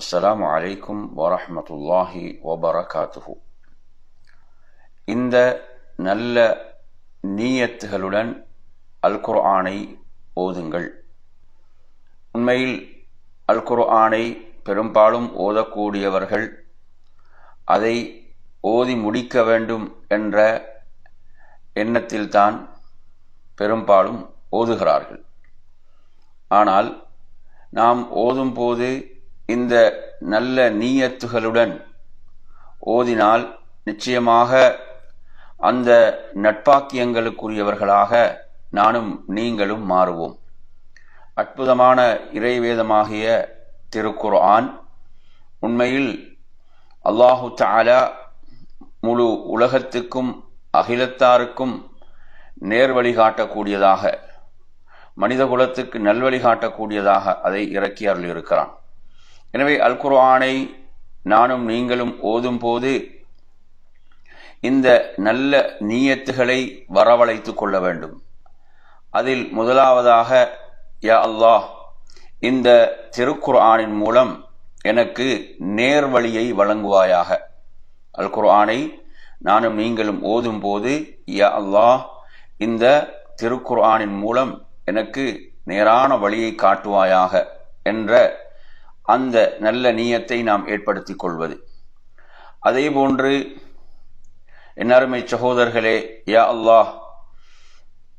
அஸ்ஸலாமு அலைக்கும் வரஹ்மத்துல்லாஹி வபரகாத்துஹு. இந்த நல்ல நீயத்துகளுடன் அல் குர்ஆனை ஓதுங்கள். உண்மையில் அல் குர்ஆனை பெரும்பாலும் ஓதக்கூடியவர்கள் அதை ஓதி முடிக்க வேண்டும் என்ற எண்ணத்தில்தான் பெரும்பாலும் ஓதுகிறார்கள். ஆனால் நாம் ஓதும்போது இந்த நல்ல நீயத்துகளுடன் ஓதினால் நிச்சயமாக அந்த நட்பாக்கியங்களுக்குரியவர்களாக நானும் நீங்களும் மாறுவோம். அற்புதமான இறைவேதமாகிய திருக்குர்ஆன் உண்மையில் அல்லாஹு தாலா முழு உலகத்துக்கும் அகிலத்தாருக்கும் நேர் வழிகாட்டக்கூடியதாக மனித குலத்துக்கு நல்வழி காட்டக்கூடியதாக அதை இறக்கி அருள் இருக்கிறான் எனவே அல் குர்ஆனை நானும் நீங்களும் ஓதும் போது இந்த நல்ல நீயத்துகளை வரவழைத்து கொள்ள வேண்டும். அதில் முதலாவதாக யா அல்லாஹ் இந்த திருக்குர்ஆனின் மூலம் எனக்கு நேர்வழியை வழங்குவாயாக. அல் குர்ஆனை நானும் நீங்களும் ஓதும் போது யா அல்லாஹ் இந்த திருக்குர்ஆனின் மூலம் எனக்கு நேரான வழியை காட்டுவாயாக என்ற அந்த நல்ல நீயத்தை நாம் ஏற்படுத்திக் கொள்வது. அதே போன்று என்னருமை சகோதரர்களே யா அல்லாஹ்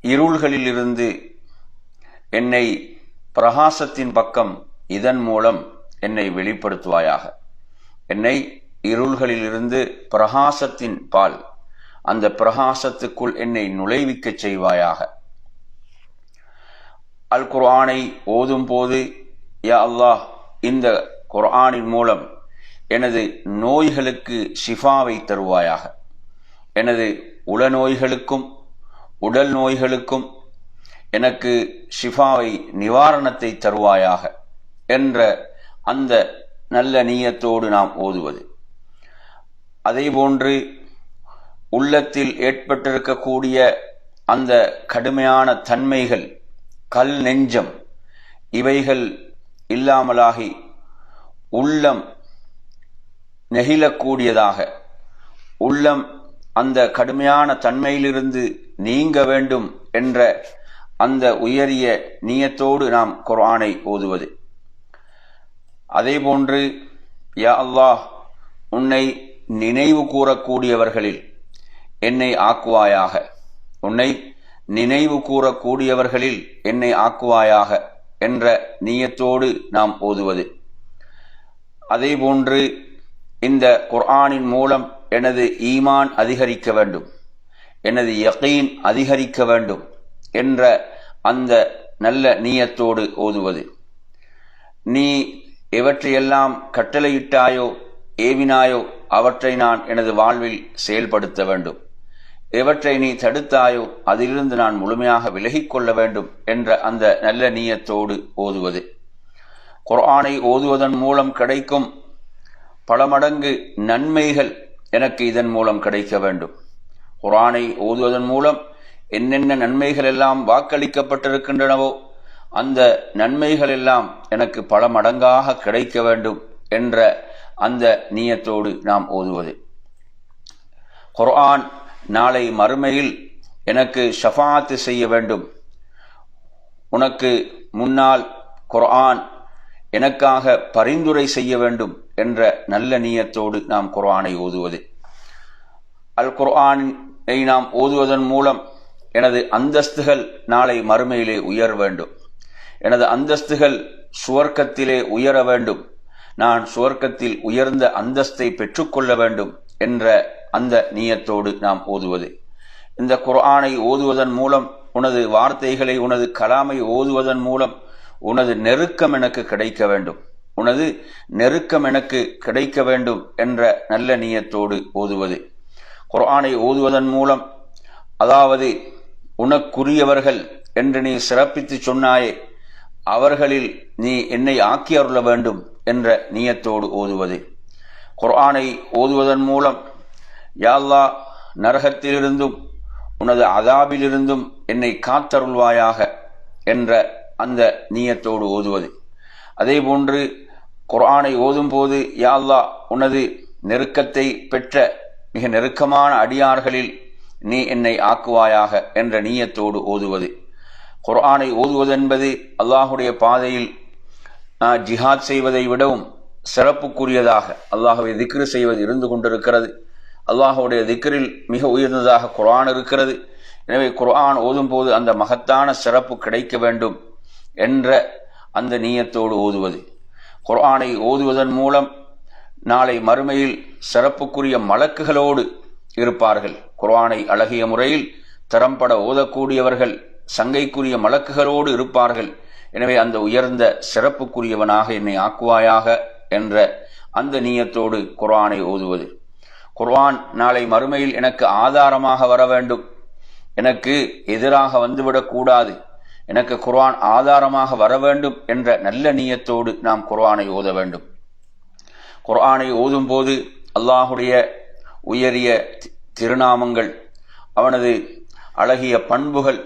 இருள்களிலிருந்து என்னை பிரகாசத்தின் பக்கம் இதன் மூலம் என்னை வெளிப்படுத்துவாயாக. என்னை இருள்களிலிருந்து பிரகாசத்தின் பால் அந்த பிரகாசத்துக்குள் என்னை நுழைவிக்கச் செய்வாயாக. அல் குர்ஆனை ஓதும் போது யா அல்லாஹ் இந்த குர்ஆனின் மூலம் எனது நோய்களுக்கு ஷிஃபாவை தருவாயாக. எனது உள நோய்களுக்கும் உடல் நோய்களுக்கும் எனக்கு ஷிஃபாவை நிவாரணத்தை தருவாயாக என்ற அந்த நல்ல நீயத்தோடு நாம் ஓதுவது. அதேபோன்று உள்ளத்தில் ஏற்பட்டிருக்கக்கூடிய அந்த கடுமையான தன்மைகள் கல் நெஞ்சம் இவைகள் இல்லாமலாகி உள்ளம் நெகிழக்கூடியதாக உள்ளம் அந்த கடுமையான தன்மையிலிருந்து நீங்க வேண்டும் என்ற அந்த உயரிய நீயத்தோடு நாம் குர்ஆனை ஓதுவது. அதேபோன்று யா அல்லாஹ் உன்னை நினைவு கூறக்கூடியவர்களில் என்னை ஆக்குவாயாக. உன்னை நினைவு கூறக்கூடியவர்களில் என்னை ஆக்குவாயாக. என்ற நீயத்தோடு நாம் ஓதுவது. அதேபோன்று இந்த குர்ஆனின் மூலம் எனது ஈமான் அதிகரிக்க வேண்டும் எனது யகீன் அதிகரிக்க வேண்டும் என்ற அந்த நல்ல நீயத்தோடு ஓதுவது. நீ எவற்றையெல்லாம் கட்டளையிட்டாயோ ஏவினாயோ அவற்றை நான் எனது வாழ்வில் செயல்படுத்த வேண்டும். எவற்றை நீ தடுத்தாயோ அதிலிருந்து நான் முழுமையாக விலகிக் கொள்ள வேண்டும் என்ற அந்த நல்ல நீயத்தோடு ஓதுவது. குர்ஆனை ஓதுவதன் மூலம் கிடைக்கும் பல மடங்கு நன்மைகள் எனக்கு இதன் மூலம் கிடைக்க வேண்டும். குர்ஆனை ஓதுவதன் மூலம் என்னென்ன நன்மைகள் எல்லாம் வாக்களிக்கப்பட்டிருக்கின்றனவோ அந்த நன்மைகள் எல்லாம் எனக்கு பல மடங்காக கிடைக்க வேண்டும் என்ற அந்த நீயத்தோடு நாம் ஓதுவது. குர்ஆன் நாளை மறுமையில் எனக்கு ஷஃபாத்து செய்ய வேண்டும். உனக்கு முன்னால் குர்ஆன் எனக்காக பரிந்துரை செய்ய வேண்டும் என்ற நல்ல நீயத்தோடு நாம் குர்ஆனை ஓதுவது. அல் குர்ஆனை நாம் ஓதுவதன் மூலம் எனது அந்தஸ்துகள் நாளை மறுமையிலே உயர வேண்டும். எனது அந்தஸ்துகள் சுவர்க்கத்திலே உயர வேண்டும். நான் சுவர்க்கத்தில் உயர்ந்த அந்தஸ்தை பெற்றுக்கொள்ள வேண்டும் என்ற அந்த நீயத்தோடு நாம் ஓதுவது. இந்த குர்ஆனை ஓதுவதன் மூலம் உனது வார்த்தைகளை உனது கலாமை ஓதுவதன் மூலம் உனது நெருக்கம் எனக்கு கிடைக்க வேண்டும். உனது நெருக்கம் எனக்கு கிடைக்க வேண்டும் என்ற நல்ல நீயத்தோடு ஓதுவது. குர்ஆனை ஓதுவதன் மூலம் அதாவது உனக்குரியவர்கள் என்று நீ சிறப்பித்து சொன்னாயே அவர்களில் நீ என்னை ஆக்கி அருள வேண்டும் என்ற நீயத்தோடு ஓதுவது. குர்ஆனை ஓதுவதன் மூலம் யாழ்லா நரகத்திலிருந்தும் உனது அதாபிலிருந்தும் என்னை காத்தருள்வாயாக என்ற அந்த நீயத்தோடு ஓதுவது. அதே போன்று குர்ஆனை ஓதும் போது யாழ்லா உனது நெருக்கத்தை பெற்ற மிக நெருக்கமான அடியார்களில் நீ என்னை ஆக்குவாயாக என்ற நீயத்தோடு ஓதுவது. குர்ஆனை ஓதுவதென்பது அல்லாஹுடைய பாதையில் ஜிஹாத் செய்வதை விடவும் சிறப்புக்குரியதாக அல்லாஹுவை திக்ரு செய்வது இருந்து கொண்டிருக்கிறது. அல்லாஹுடைய திக்ரில் மிக உயர்ந்ததாக குர்ஆன் இருக்கிறது. எனவே குர்ஆன் ஓதும் போது அந்த மகத்தான சிறப்பு கிடைக்க வேண்டும் என்ற அந்த நீயத்தோடு ஓதுவது. குர்ஆனை ஓதுவதன் மூலம் நாளை மறுமையில் சிறப்புக்குரிய மலக்குகளோடு இருப்பார்கள். குர்ஆனை அழகிய முறையில் திறம்பட ஓதக்கூடியவர்கள் சங்கைக்குரிய மலக்குகளோடு இருப்பார்கள். எனவே அந்த உயர்ந்த சிறப்புக்குரியவனாக என்னை ஆக்குவாயாக என்ற அந்த நீயத்தோடு குர்ஆனை ஓதுவது. குர்ஆன் நாளை மறுமையில் எனக்கு ஆதாரமாக வர வேண்டும். எனக்கு எதிராக வந்துவிடக்கூடாது எனக்கு குர்ஆன் ஆதாரமாக வர வேண்டும் என்ற நல்ல நீயத்தோடு நாம் குர்ஆனை ஓத வேண்டும். குர்ஆனை ஓதும் போது அல்லாஹுடைய உயரிய திருநாமங்கள் அவனது அழகிய பண்புகள்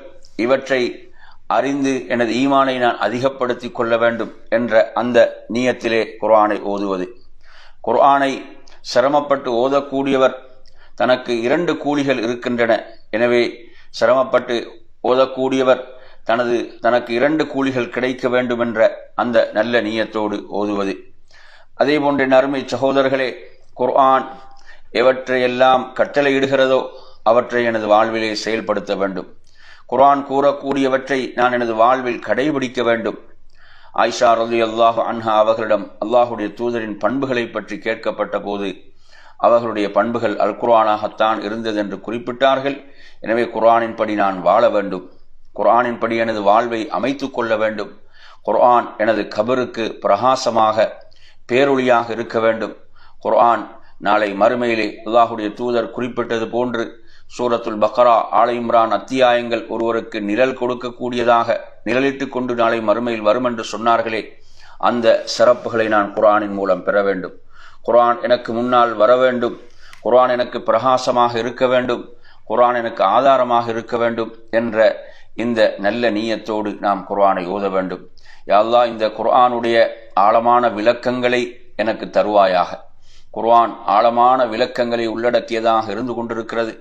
இவற்றை அறிந்து எனது ஈமானை நான் அதிகப்படுத்திக் கொள்ள வேண்டும் என்ற அந்த நீயத்திலே குர்ஆனை ஓதுவது. குர்ஆனை சிரமப்பட்டு ஓதக்கூடியவர் தனக்கு இரண்டு கூலிகள் இருக்கின்றன. எனவே சிரமப்பட்டு ஓதக்கூடியவர் தனது தனக்கு இரண்டு கூலிகள் கிடைக்க வேண்டுமென்ற அந்த நல்ல நீயத்தோடு ஓதுவது. அதே போன்ற அருமை சகோதரர்களே குர்ஆன் எவற்றையெல்லாம் கட்டளையிடுகிறதோ அவற்றை எனது வாழ்விலே செயல்படுத்த வேண்டும். குர்ஆன் கூறக்கூடியவற்றை நான் எனது வாழ்வில் கடைபிடிக்க வேண்டும். ஆயிஷா ரலி அல்லாஹ் அன்ஹா அவர்களிடம் அல்லாஹுடைய தூதரின் பண்புகளை பற்றி கேட்கப்பட்ட போது அவர்களுடைய பண்புகள் அல் குர்ஆனாகத்தான் இருந்தது என்று குறிப்பிட்டார்கள். எனவே குர்ஆனின்படி நான் வாழ வேண்டும். குர்ஆனின்படி எனது வாழ்வை அமைத்துக் கொள்ள வேண்டும். குர்ஆன் எனது கபருக்கு பிரகாசமாக பேரொழியாக இருக்க வேண்டும். குர்ஆன் நாளை மறுமையிலே அல்லாஹுடைய தூதர் குறிப்பிட்டது போன்று சூரத்துல் பக்ரா ஆலை இம்ரான் அத்தியாயங்கள் ஒருவருக்கு நிழல் கொடுக்கக்கூடியதாக நிழலிட்டு கொண்டு நாளை மறுமையில் வரும் என்று சொன்னார்களே அந்த சிறப்புகளை நான் குரானின் மூலம் பெற வேண்டும். குரான் எனக்கு முன்னால் வர வேண்டும். குர்ஆன் எனக்கு பிரகாசமாக இருக்க வேண்டும். குரான் எனக்கு ஆதாரமாக இருக்க வேண்டும் என்ற இந்த நல்ல நீயத்தோடு நாம் குர்ஆனை ஓத வேண்டும். யாழ்லா இந்த குர்ஆனுடைய ஆழமான விளக்கங்களை எனக்கு தருவாயாக. குர்ஆன் ஆழமான விளக்கங்களை உள்ளடக்கியதாக இருந்து கொண்டிருக்கிறது.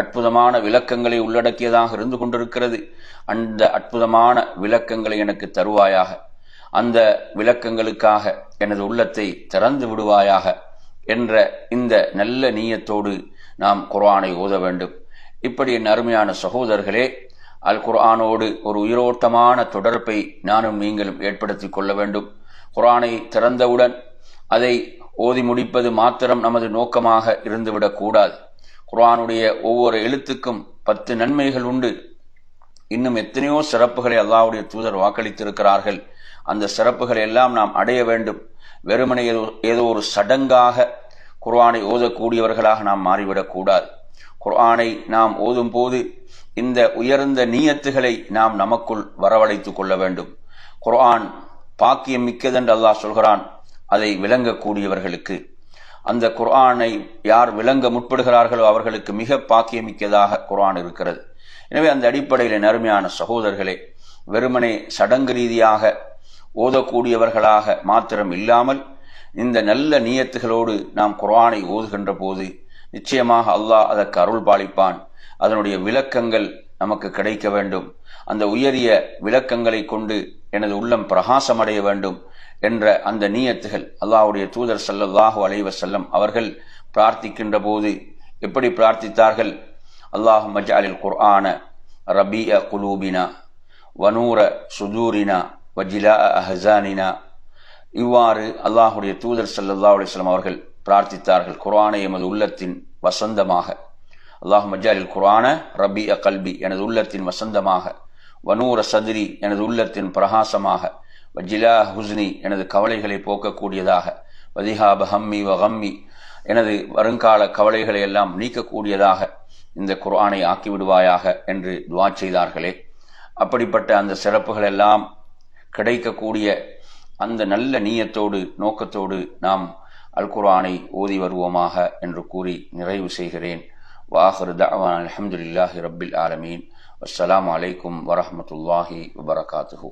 அற்புதமான விளக்கங்களை உள்ளடக்கியதாக இருந்து கொண்டிருக்கிறது. அந்த அற்புதமான விளக்கங்களை எனக்கு தருவாயாக. அந்த விளக்கங்களுக்காக எனது உள்ளத்தை திறந்து விடுவாயாக என்ற இந்த நல்ல நீயத்தோடு நாம் குர்ஆனை ஓத வேண்டும். இப்படி என் அருமையான சகோதரர்களே அல் குர்ஆனோடு ஒரு உயிரோட்டமான தொடர்பை நானும் நீங்களும் ஏற்படுத்திக் கொள்ள வேண்டும். குரானை திறந்தவுடன் அதை ஓதி முடிப்பது மாத்திரம் நமது நோக்கமாக இருந்துவிடக் குரானுடைய குர்ஆனுடைய ஒவ்வொரு எழுத்துக்கும் பத்து நன்மைகள் உண்டு. இன்னும் எத்தனையோ சிறப்புகளை அல்லாவுடைய தூதர் வாக்களித்திருக்கிறார்கள். அந்த சிறப்புகளை எல்லாம் நாம் அடைய வேண்டும். வெறுமனை ஏதோ ஏதோ ஒரு சடங்காக குர்ஆனை ஓதக்கூடியவர்களாக நாம் மாறிவிடக்கூடாது குர்ஆனை நாம் ஓதும் போது இந்த உயர்ந்த நீயத்துகளை நாம் நமக்குள் வரவழைத்துக் கொள்ள வேண்டும். குர்ஆன் பாக்கியம் மிக்கதென்று அல்லாஹ் சொல்கிறான். அதை விளங்கக்கூடியவர்களுக்கு அந்த குர்ஆனை யார் விளங்க முற்படுகிறார்களோ அவர்களுக்கு மிக பாக்கியமிக்கதாக குர்ஆன் இருக்கிறது. எனவே அந்த அடிப்படையில் நறுமையான சகோதரர்களே வெறுமனே சடங்கு ரீதியாக ஓதக்கூடியவர்களாக மாத்திரம் இல்லாமல் இந்த நல்ல நீயத்துகளோடு நாம் குர்ஆனை ஓதுகின்ற போது நிச்சயமாக அல்லாஹ் அதற்கு அருள் பாலிப்பான். அதனுடைய விளக்கங்கள் நமக்கு கிடைக்க வேண்டும். அந்த உயரிய விளக்கங்களை கொண்டு எனது உள்ளம் பிரகாசமடைய வேண்டும். என்ற அந்த நீயத்துகள் அல்லாஹுடைய தூதர் சல்லல்லாஹு அலைவ செல்லம் அவர்கள் பிரார்த்திக்கின்ற போது எப்படி பிரார்த்தித்தார்கள்? அல்லாஹு மஜாலில் குர்ஆன ரபீஅ குலூபினா வனூர சுதூரினா வஜிலா அஹசானினா. இவ்வாறு அல்லாஹுடைய தூதர் சல்லல்லா அலி வஸல்லம் அவர்கள் பிரார்த்தித்தார்கள் குர்ஆனை எமது உள்ளத்தின் வசந்தமாக. அல்லாஹ் மஜாலில் குர்ஆன ரபி அ கல்பி எனது உள்ளத்தின் வசந்தமாக. வனூர சதுரி எனது உள்ளத்தின் பிரகாசமாக. வஜிலா ஹுஸ்னி எனது கவலைகளை போக்கக்கூடியதாக வதிஹாப ஹம்மி வஹம்மி எனது வருங்கால கவலைகளை எல்லாம் நீக்கக்கூடியதாக இந்த குர்ஆனை ஆக்கிவிடுவாயாக என்று துவா செய்தார்களே. அப்படிப்பட்ட அந்த சிறப்புகள் எல்லாம் கிடைக்கக்கூடிய அந்த நல்ல நீயத்தோடு நோக்கத்தோடு நாம் அல் குர்ஆனை ஓதி வருவோமாக என்று கூறி நிறைவு செய்கிறேன். வாஹர் தவான் அலமதுல்லாஹி ரப்பில் ஆலமீன். அஸ்லாம் அலைக்கும் வரமத்துல்லாஹி வபரகாத்துஹூ.